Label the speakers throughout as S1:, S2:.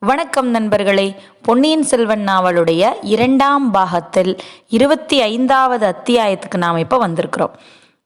S1: வணக்கம் நண்பர்களே. பொன்னியின் செல்வன் நாவலுடைய இரண்டாம் பாகத்தில் இருபத்தி ஐந்தாவது அத்தியாயத்துக்கு நாம் இப்போ வந்திருக்கிறோம்.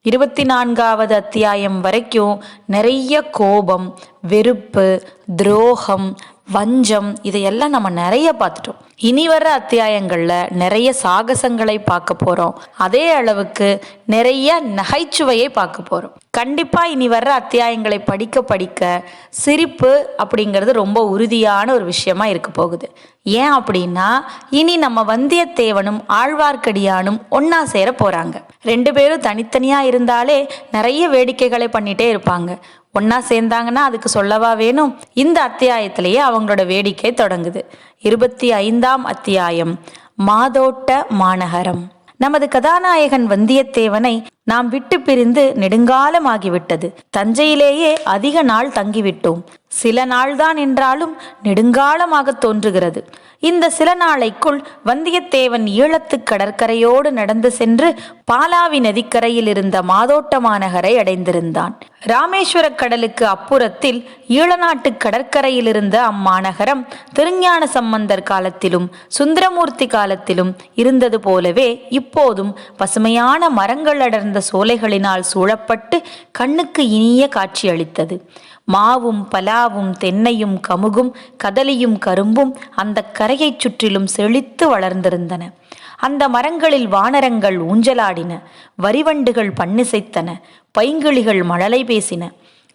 S1: இருபத்தி நான்காவது அத்தியாயம் வரைக்கும் நிறைய கோபம் வெறுப்பு துரோகம் வஞ்சம் இதையெல்லாம் நம்ம நிறைய பார்த்துட்டோம். இனி வர்ற அத்தியாயங்களில் நிறைய சாகசங்களை பார்க்க போகிறோம் அதே அளவுக்கு நிறைய நகைச்சுவையை பார்க்க போகிறோம் கண்டிப்பாக இனி வர்ற அத்தியாயங்களை படிக்க படிக்க சிரிப்பு அப்படிங்கிறது ரொம்ப உறுதியான ஒரு விஷயமா இருக்க போகுது. ஏன் அப்படின்னா இனி நம்ம வந்தியத்தேவனும் ஆழ்வார்க்கடியானும் ஒன்றா சேர போகிறாங்க ரெண்டு பேரும் தனித்தனியாக இருந்தாலே நிறைய வேடிக்கைகளை பண்ணிட்டே இருப்பாங்க. ஒன்னா சேர்ந்தாங்கன்னா அதுக்கு சொல்லவா வேணும்? இந்த அத்தியாயத்திலேயே அவங்களோட வேடிக்கை தொடங்குது. இருபத்தி ஐந்தாம் அத்தியாயம் மாதோட்ட மாநகரம். நமது கதாநாயகன் வந்தியத்தேவனை நாம் விட்டு பிரிந்து நெடுங்காலமாகிவிட்டது. தஞ்சையிலேயே அதிக நாள் தங்கிவிட்டோம். சில நாள்தான் என்றாலும் நெடுங்காலமாக தோன்றுகிறது. இந்த சில நாளைக்குள் வந்தியத்தேவன் ஈழத்து கடற்கரையோடு நடந்து சென்று பாலாவி நதிக்கரையில் இருந்த மாதோட்ட மாநகரை அடைந்திருந்தான். ராமேஸ்வர கடலுக்கு அப்புறத்தில் ஈழநாட்டு கடற்கரையில் இருந்த அம்மாநகரம் திருஞான சம்பந்தர் காலத்திலும் சுந்தரமூர்த்தி காலத்திலும் இருந்தது போலவே இப்போதும் பசுமையான மரங்கள் அடர்ந்த சோலைகளினால் சூழப்பட்டு கண்ணுக்கு இனிய காட்சியளித்தது மாவும் பலாவும் தென்னையும் கமுகும் கதலியும் கரும்பும் அந்த கரையைச் சுற்றிலும் செழித்து வளர்ந்திருந்தன. அந்த மரங்களில் வானரங்கள் ஊஞ்சலாடின. வரிவண்டுகள் பண்ணிசைத்தன பைங்கிளிகள் மழலை பேசின.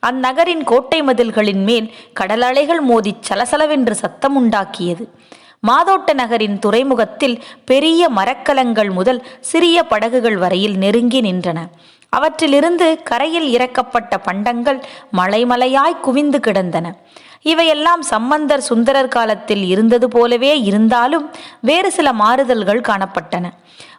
S1: அந்நகரின் கோட்டை மதில்களின் மேல் கடலலைகள் மோதி சலசலவென்று சத்தம் உண்டாக்கியது. மாதோட்ட நகரின் துறைமுகத்தில் பெரிய மரக்கலங்கள் முதல் சிறிய படகுகள் வரையில் நெருங்கி நின்றன. அவற்றிலிருந்து கரையில் இறக்கப்பட்ட பண்டங்கள் மலைமலையாய் குவிந்து கிடந்தன. இவையெல்லாம் சம்பந்தர் சுந்தரர் காலத்தில் இருந்தது போலவே இருந்தாலும் வேறு சில மாறுதல்கள் காணப்பட்டன.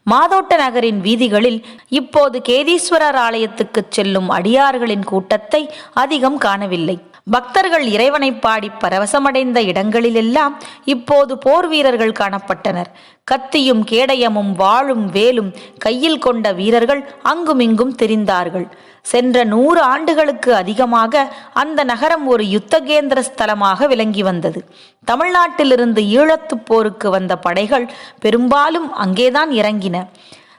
S1: மாதோட்ட நகரின் வீதிகளில் இப்போது கேதீஸ்வரர் ஆலயத்துக்கு செல்லும் அடியார்களின் கூட்டத்தை அதிகம் காணவில்லை. பக்தர்கள் இறைவனை பாடி பரவசமடைந்த இடங்களிலெல்லாம் இப்போது போர் வீரர்கள் காணப்பட்டனர். கத்தியும் கேடயமும் வாளும் வேலும் கையில் கொண்ட வீரர்கள் அங்குமிங்கும் திரிந்தார்கள். சென்ற நூறு ஆண்டுகளுக்கு அதிகமாக அந்த நகரம் ஒரு யுத்தகேந்திர ஸ்தலமாக விளங்கி வந்தது. தமிழ்நாட்டிலிருந்து ஈழத்துப் போருக்கு வந்த படைகள் பெரும்பாலும் அங்கேதான் இறங்கின.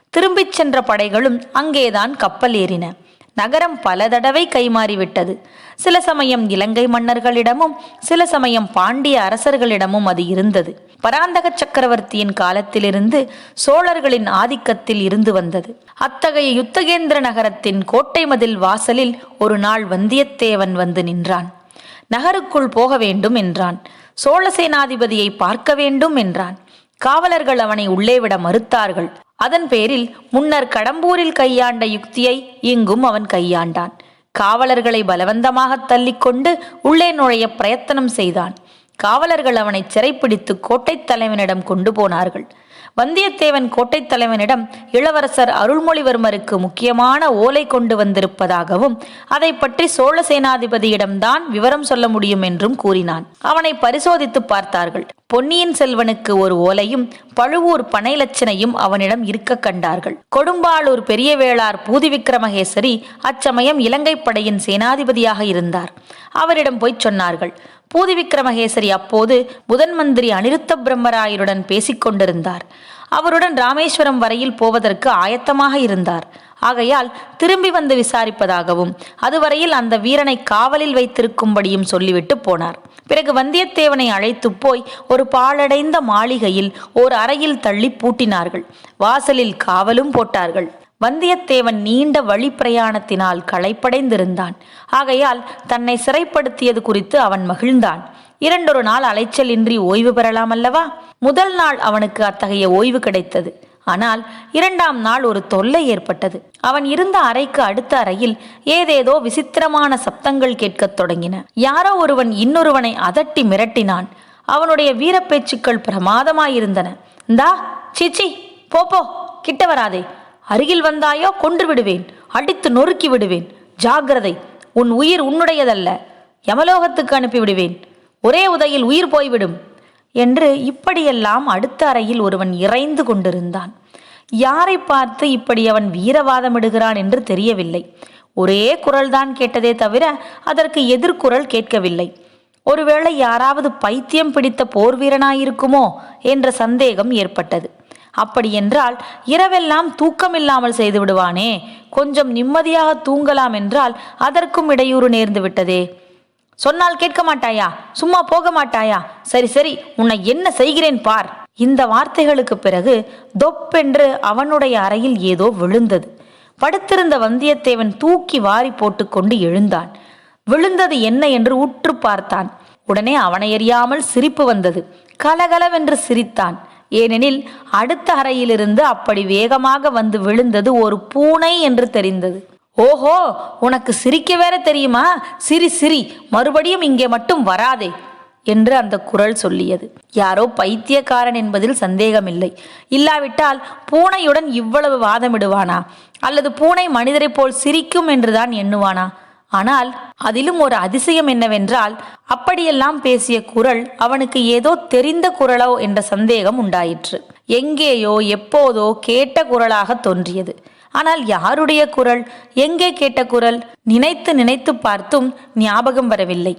S1: திரும்பிச் சென்ற படைகளும் அங்கேதான் கப்பல் ஏறின. நகரம் பல தடவை கைமாறிவிட்டது. சில சமயம் இலங்கை மன்னர்களிடமும் சில சமயம் பாண்டிய அரசர்களிடமும் அது இருந்தது. பராந்தக சக்கரவர்த்தியின் காலத்திலிருந்து சோழர்களின் ஆதிக்கத்தில் இருந்து வந்தது. அத்தகைய யுத்தகேந்திர நகரத்தின் கோட்டை மதில் வாசலில் ஒரு நாள் வந்தியத்தேவன் வந்து நின்றான். நகருக்குள் போக வேண்டும் என்றான். சோழ சேனாதிபதியை பார்க்க வேண்டும் என்றான். காவலர்கள் அவனை உள்ளே விட மறுத்தார்கள். அதன் பேரில் முன்னர் கடம்பூரில் கையாண்ட யுக்தியை இங்கும் அவன் கையாண்டான். காவலர்களை பலவந்தமாக தள்ளிக்கொண்டு உள்ளே நுழைய பிரயத்தனம் செய்தான். காவலர்கள் அவனை சிறைப்பிடித்து கோட்டைத் தலைவனிடம் கொண்டு போனார்கள். வந்தியத்தேவன் கோட்டைத் தலைவனிடம் இளவரசர் அருள்மொழிவர்மருக்கு முக்கியமான ஓலை கொண்டு வந்திருப்பதாகவும் அதை பற்றி சோழ சேனாதிபதியிடம்தான் விவரம் சொல்ல முடியும் என்றும் கூறினான். அவனை பரிசோதித்து பார்த்தார்கள். பொன்னியின் செல்வனுக்கு ஒரு ஓலையும் பழுவூர் பனைலட்சணையும் அவனிடம் இருக்க கண்டார்கள். கொடும்பாளூர் பெரிய வேளார் பூதி விக்ரமகேசரி அச்சமயம் இலங்கை படையின் சேனாதிபதியாக இருந்தார். அவரிடம் போய்ச் சொன்னார்கள் பூதி விக்ரமகேசரி அப்போது முதன் மந்திரி அனிருத்த பிரம்மராயருடன் பேசிக் கொண்டிருந்தார். அவருடன் ராமேஸ்வரம் வரையில் போவதற்கு ஆயத்தமாக இருந்தார். ஆகையால் திரும்பி வந்து விசாரிப்பதாகவும் அதுவரையில் அந்த வீரனை காவலில் வைத்திருக்கும்படியும் சொல்லிவிட்டு போனார். பிறகு வந்தியத்தேவனை அழைத்து போய் ஒரு பாழடைந்த மாளிகையில் ஓர் அறையில் தள்ளி பூட்டினார்கள். வாசலில் காவலும் போட்டார்கள். வந்தியத்தேவன் நீண்ட வழி பிரயாணத்தினால் களைப்படைந்திருந்தான். ஆகையால் தன்னை சிறைப்படுத்தியது குறித்து அவன் மகிழ்ந்தான். இரண்டொரு நாள் அலைச்சலின்றி ஓய்வு பெறலாம் அல்லவா முதல் நாள் அவனுக்கு அத்தகைய ஓய்வு கிடைத்தது. ஆனால் இரண்டாம் நாள் ஒரு தொல்லை ஏற்பட்டது. அவன் இருந்த அறைக்கு அடுத்த அறையில் ஏதேதோ விசித்திரமான சப்தங்கள் கேட்கத் தொடங்கின. யாரோ ஒருவன் இன்னொருவனை அதட்டி மிரட்டினான். அவனுடைய வீரப்பேச்சுக்கள் பிரமாதமாயிருந்தன. இந்தா சீச்சி போ போ கிட்ட வராதே. அருகில் வந்தாயோ கொன்று விடுவேன் அடித்து நொறுக்கி விடுவேன் ஜாகிரதை உன் உயிர் உன்னுடையதல்ல. யமலோகத்துக்கு அனுப்பிவிடுவேன். ஒரே உதையில் உயிர் போய்விடும் என்று இப்படியெல்லாம் அடுத்த அறையில் ஒருவன் இறைந்து கொண்டிருந்தான். யாரை பார்த்து இப்படி அவன் வீரவாதமிடுகிறான் என்று தெரியவில்லை. ஒரே குரல்தான் கேட்டதே தவிர அதற்கு எதிர்குரல் கேட்கவில்லை. ஒருவேளை யாராவது பைத்தியம் பிடித்த போர் வீரனாயிருக்குமோ என்ற சந்தேகம் ஏற்பட்டது. அப்படியென்றால் இரவெல்லாம் தூக்கமில்லாமல் செய்து விடுவானே கொஞ்சம் நிம்மதியாக தூங்கலாம் என்றால் அதற்கும் இடையூறு நேர்ந்து விட்டதே. சொன்னால் கேட்க மாட்டாயா? சும்மா போக மாட்டாயா? சரி சரி உன்னை என்ன செய்கிறேன் பார். இந்த வார்த்தைகளுக்கு பிறகு தொப்பென்று அவனுடைய அறையில் ஏதோ விழுந்தது. படுத்திருந்த வந்தியத்தேவன் தூக்கி வாரி போட்டுக்கொண்டு எழுந்தான். விழுந்தது என்ன என்று உற்று பார்த்தான். உடனே அவனை அறியாமல் சிரிப்பு வந்தது. கலகலவென்று சிரித்தான். ஏனெனில் அடுத்த அறையிலிருந்து அப்படி வேகமாக வந்து விழுந்தது ஒரு பூனை என்று தெரிந்தது. ஓஹோ உனக்கு சிரிக்க வேற தெரியுமா? சிரி சிரி மறுபடியும் இங்கே மட்டும் வராதே என்று அந்த குரல் சொல்லியது. யாரோ பைத்தியக்காரன் என்பதில் சந்தேகமில்லை. இல்லாவிட்டால் பூனையுடன் இவ்வளவு வாதமிடுவானா? அல்லது பூனை மனிதரைப் போல் சிரிக்கும் என்றுதான் எண்ணுவானா? ஆனால் அதிலும் ஒரு அதிசயம் என்னவென்றால் அப்படியெல்லாம் பேசிய குரல் அவனுக்கு ஏதோ தெரிந்த குரலோ என்ற சந்தேகம் உண்டாயிற்று. எங்கேயோ எப்போதோ கேட்ட குரலாக தோன்றியது. ஆனால் யாருடைய குரல் எங்கே கேட்ட குரல் நினைத்து நினைத்து பார்த்தும் ஞாபகம் வரவில்லை.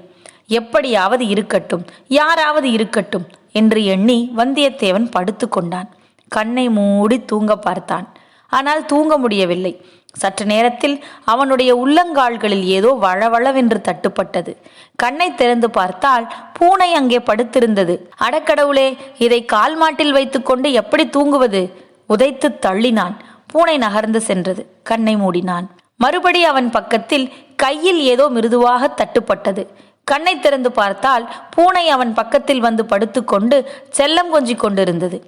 S1: எப்படியாவது இருக்கட்டும் யாராவது இருக்கட்டும் என்று எண்ணி வந்தியத்தேவன் படுத்து கொண்டான். கண்ணை மூடி தூங்க பார்த்தான். ஆனால் தூங்க முடியவில்லை. சற்று நேரத்தில் அவனுடைய உள்ளங்கால்களில் ஏதோ வளவளவென்று தட்டுப்பட்டது. கண்ணை திறந்து பார்த்தால் பூனை அங்கே படுத்திருந்தது. அடக்கடவுளே இதை கால் மாட்டில் வைத்துக்கொண்டு எப்படி தூங்குவது? உதைத்து தள்ளினான். பூனை நகர்ந்து சென்றது. கண்ணை மூடினான். மறுபடி அவன் பக்கத்தில் கையில் ஏதோ மிருதுவாக தட்டுப்பட்டது. கண்ணை திறந்து பார்த்தால் பூனை அவன் பக்கத்தில் வந்து படுத்துக்கொண்டு செல்லம் கொஞ்சிக் கொண்டிருந்தது.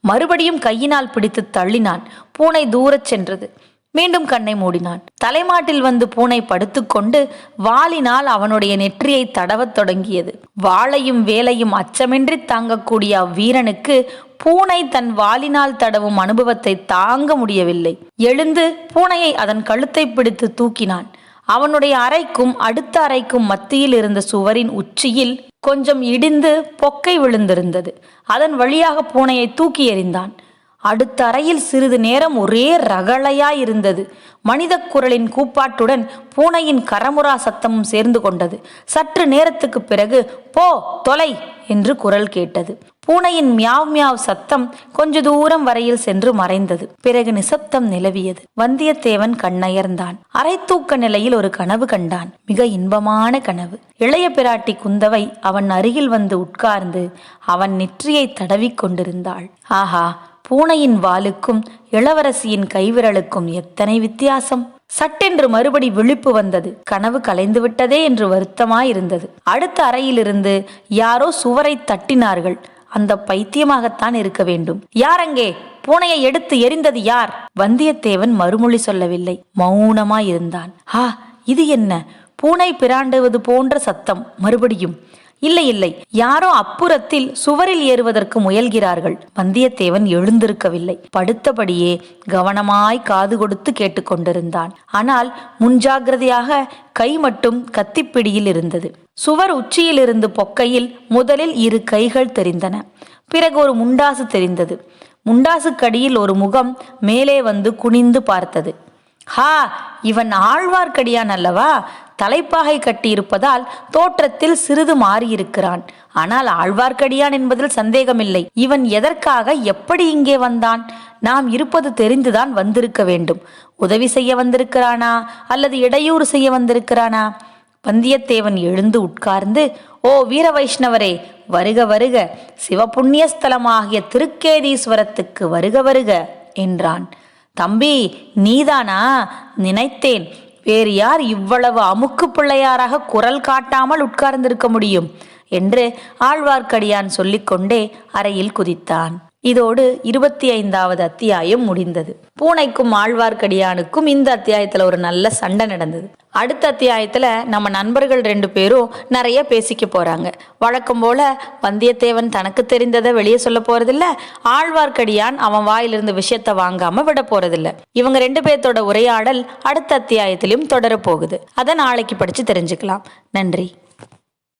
S1: மறுபடியும் கையினால் பிடித்து தள்ளினான். பூனை தூரச் சென்றது. மீண்டும் கண்ணை மூடினான். தலைமாட்டில் வந்து பூனை படுத்துக்கொண்டு வாளினால் அவனுடைய நெற்றியை தடவத் தொடங்கியது. வாளையும் வேலையும் அச்சமின்றி தாங்கக்கூடிய அவ்வீரனுக்கு பூனை தன் வாளினால் தடவும் அனுபவத்தை தாங்க முடியவில்லை. எழுந்து பூனையை அதன் கழுத்தை பிடித்து தூக்கினான். அவனுடைய அறைக்கும் அடுத்த அறைக்கும் மத்தியில் இருந்த சுவரின் உச்சியில் கொஞ்சம் இடிந்து பொக்கை விழுந்திருந்தது. அதன் வழியாக பூனையை தூக்கி எறிந்தான். அடுத்த அறையில் சிறிது நேரம் ஒரே ரகளையாயிருந்தது மனித குரலின் கூப்பாட்டுடன் பூனையின் கரமுரா சத்தமும் சேர்ந்து கொண்டது. சற்று நேரத்துக்கு பிறகு போ தொலை! என்று குரல் கேட்டது. பூனையின் மியாவ் மியாவ் சத்தம் கொஞ்ச தூரம் வரையில் சென்று மறைந்தது. பிறகு நிசப்தம் நிலவியது. வந்தியத்தேவன் கண்ணயர்ந்தான். அரை தூக்க நிலையில் ஒரு கனவு கண்டான். மிக இன்பமான கனவு. இளைய பிராட்டி குந்தவை அவன் அருகில் வந்து உட்கார்ந்து அவன் நெற்றியை தடவிக் கொண்டிருந்தாள். ஆஹா பூனையின் வாலுக்கும் இளவரசியின் கைவிரலுக்கும் எத்தனை வித்தியாசம்? சட்டென்று மறுபடி விழிப்பு வந்தது. கனவு கலைந்து விட்டதே என்று வருத்தமாயிருந்தது. அடுத்த அறையிலிருந்து யாரோ சுவரை தட்டினார்கள். அந்த பைத்தியமாகத்தான் இருக்க வேண்டும். யார் அங்கே பூனையை எடுத்து எரிந்தது யார்? வந்தியத்தேவன் மறுமொழி சொல்லவில்லை. மௌனமாயிருந்தான். ஆ இது என்ன? பூனை பிராண்டுவது போன்ற சத்தம் மறுபடியும் இல்லை இல்லை யாரோ அப்புறத்தில் சுவரில் ஏறுவதற்கு முயல்கிறார்கள். வந்தியத்தேவன் எழுந்திருக்கவில்லை. படுத்தபடியே கவனமாய் காது கொடுத்து கேட்டுக்கொண்டிருந்தான் ஆனால் முன்ஜாகிரதையாக கை மட்டும் கத்திப்பிடியில் இருந்தது. சுவர் உச்சியிலிருந்து பொக்கையில் முதலில் இரு கைகள் தெரிந்தன. பிறகு ஒரு முண்டாசு தெரிந்தது. முண்டாசுக்கடியில் ஒரு முகம் மேலே வந்து குனிந்து பார்த்தது. ஹா இவன் ஆழ்வார்க்கடியான் அல்லவா? தலைப்பாகை கட்டியிருப்பதால் தோற்றத்தில் சிறிது மாறியிருக்கிறான். ஆனால் ஆழ்வார்க்கடியான் என்பதில் சந்தேகமில்லை. இவன் எதற்காக எப்படி இங்கே வந்தான்? நாம் இருப்பது தெரிந்துதான் வந்திருக்க வேண்டும். உதவி செய்ய வந்திருக்கிறானா? அல்லது இடையூறு செய்ய வந்திருக்கிறானா? வந்தியத்தேவன் எழுந்து உட்கார்ந்து ஓ வீர வைஷ்ணவரே வருக வருக. சிவபுண்ணிய ஸ்தலமாகிய திருக்கேதீஸ்வரத்துக்கு வருக வருக என்றான். தம்பி நீதானா? நினைத்தேன். வேறு யார் இவ்வளவு அமுக்கு பிள்ளையாராக குரல் காட்டாமல் உட்கார்ந்திருக்க முடியும்? என்று ஆழ்வார்க்கடியான் சொல்லிக்கொண்டே அறையில் குதித்தான். இதோடு இருபத்தி ஐந்தாவது அத்தியாயம் முடிந்தது. பூனைக்கும் ஆழ்வார்க்கடியானுக்கும் இந்த அத்தியாயத்துல ஒரு நல்ல சண்டை நடந்தது. அடுத்த அத்தியாயத்துல நம்ம நண்பர்கள் ரெண்டு பேரும் நிறைய பேசிக்க போறாங்க. வழக்கம் போல வந்தியத்தேவன் தனக்கு தெரிந்ததை வெளியே சொல்ல போறதில்ல ஆழ்வார்க்கடியான் அவன் வாயிலிருந்து விஷயத்த வாங்காம விட போறதில்ல. இவங்க ரெண்டு பேர்த்தோட உரையாடல் அடுத்த அத்தியாயத்திலும் தொடரப்போகுது. அதை நாளைக்கு படிச்சு தெரிஞ்சுக்கலாம். நன்றி.